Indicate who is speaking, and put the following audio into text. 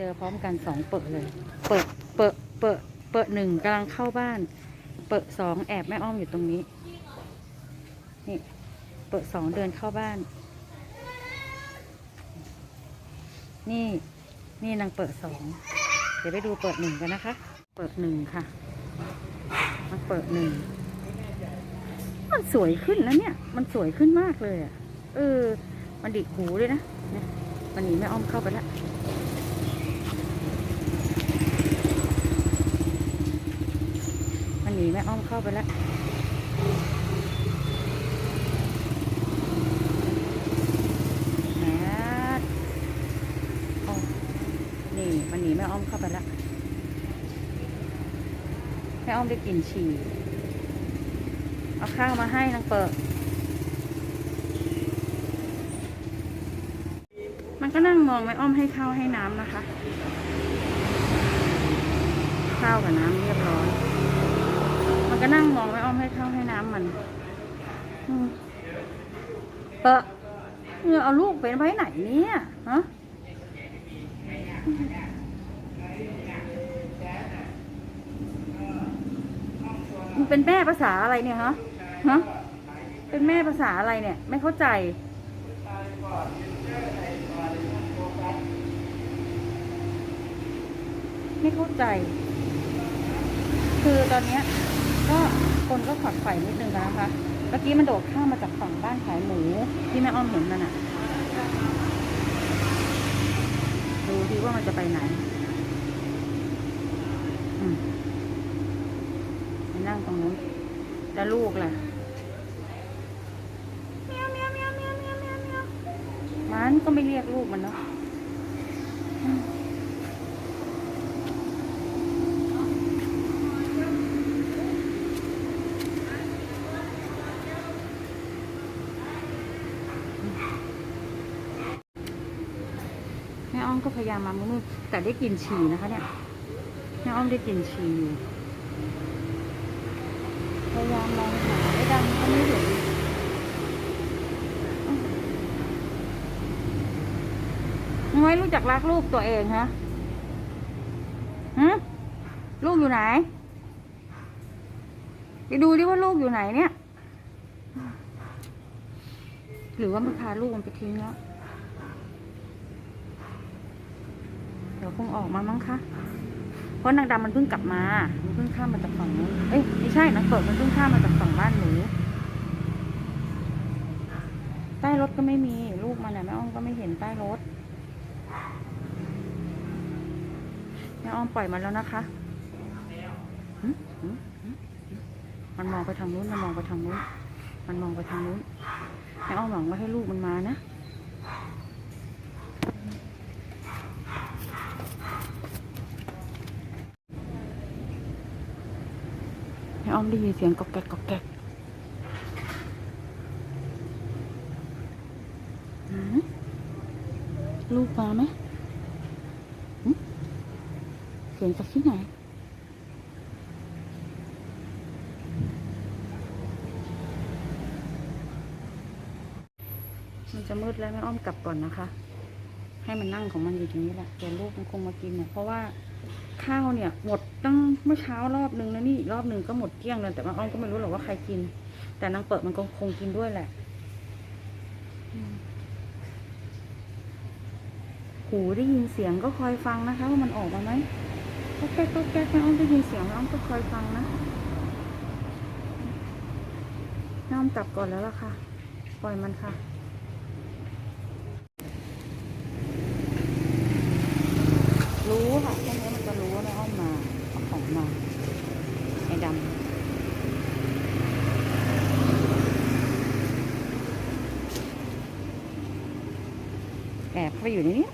Speaker 1: จอพร้อมกันสองเปิดเลย เปิดเปิดเปิดเปิดหนึ่งกำลังเข้าบ้าน เปิดสองแอบแม่อ้อมอยู่ตรงนี้ นี่ เปิดสองเดินเข้าบ้าน นี่ นี่นางเปิดสองเดี๋ยวไปดูเปิดหนึ่งกันนะคะ เปิดหนึ่งค่ะมาเปิดหนึ่งมันสวยขึ้นนะเนี่ย มันสวยขึ้นมากเลยอะ เออ มันดิกหูด้วยนะนี่มันหนีแม่อ้อมเข้าไปแล้ว นหนีแม่อ้อมเข้าไปแล้วนี่มันหนีแม่อ้อมเข้าไปแล้วแม่อ้อมได้กลิ่นฉี่เอาข้าวมาให้นางเปิดมันก็นั่งมองแม่อ้อมให้ข้าวให้น้ำนะคะ ข้าวกับน้ำเรียบร้อย ก็นั่งมองแม่อ้อมให้ข้าวให้น้ำมันอืมเปะเออเอาลูกไปไว้ไหนเนี่ยฮะมันเป็นแม่ภาษาอะไรเนี่ยฮะฮะเป็นแม่ภาษาอะไรเนี่ย ไม่เข้าใจไม่เข้าใจ คือตอนเนี้ย ก็คนก็ขัดไข่นิดนึงนะคะ เมื่อกี้มันโดดข้ามมาจากฝั่งบ้านขายหมูที่แม่อ้อมเห็นมันอะดูดีว่ามันจะไปไหนอืมไปนั่งตรงนู้นแล้วลูกล่ะเมียวเมียวเมียวเมียวเมียวเมียวเมียวมันก็ไม่เรียกลูกมันเนาะ อ้อมก็พยายามมามืดๆแต่ได้กลิ่นฉี่นะคะ เนี่ยแม่อ้อมได้กลิ่นฉี่อยู่พยายามมองหาไม่ดังก็ไม่เห็นไมรู้จักรักลูกตัวเองฮะฮะลูกอยู่ไหน ไปดูดิว่าลูกอยู่ไหนเนี่ย หรือว่ามันพาลูกมันไปทิ้งแล้ว เดี๋ ยวคงออกมามั้งคะ เพราะนางดำมันเพิ่งกลับมา มันเพิ่งข้ามมาจากฝั่งนู้นเอ้ยไม่ใช่นางเปิดมันเพิ่งข้ามมาจากฝั่งบ้านหนูใต้รถก็ไม่มีลูกมันน่ะแม่อ้อมก็ไม่เห็นใต้รถแม่อ้อมปล่อยมันแล้วนะคะมันมองไปทางนู้นมันมองไปทางนู้น มันมองไปทางนู้นแม่อ้อมหวังว่าให้ลูกมันมานะ แม่อ้อมได้ยินเสียงกอกแกกกอกแกกลูกมาไหมเสียงจากที่ไหนมันจะมืดแล้วแม่อ้อมกลับก่อนนะคะ ให้มันนั่งของมันอยู่ตรงนี้แหละเดี๋ยวลูกมันคงมากินเนี่ยเพราะว่า ข้าวเนี่ย หมดตั้งเมื่อเช้ารอบนึงแล้วนี่อีกรอบนึงก็หมดเกลี้ยงเลยแต่ว่าอ้อมก็ไม่รู้หรอกว่าใครกิน แต่นางเปิดมันก็คงกินด้วยแหละหูได้ยินเสียงก็คอยฟังนะคะ ว่ามันออกมาไหมก็แก๊กก็แก๊กแม่อ้อมได้ยินเสียงแม่อ้อมก็คอยฟังนะแม่อ้อมกลับก่อนแล้วล่ะค่ะ ปล่อยมันค่ะ รู้ค่ะพวกนี้มันจะรู้ว่าแม่อ้อมมาเอาของมาไอ้ดำแอบเข้าไปอยู่ในนี้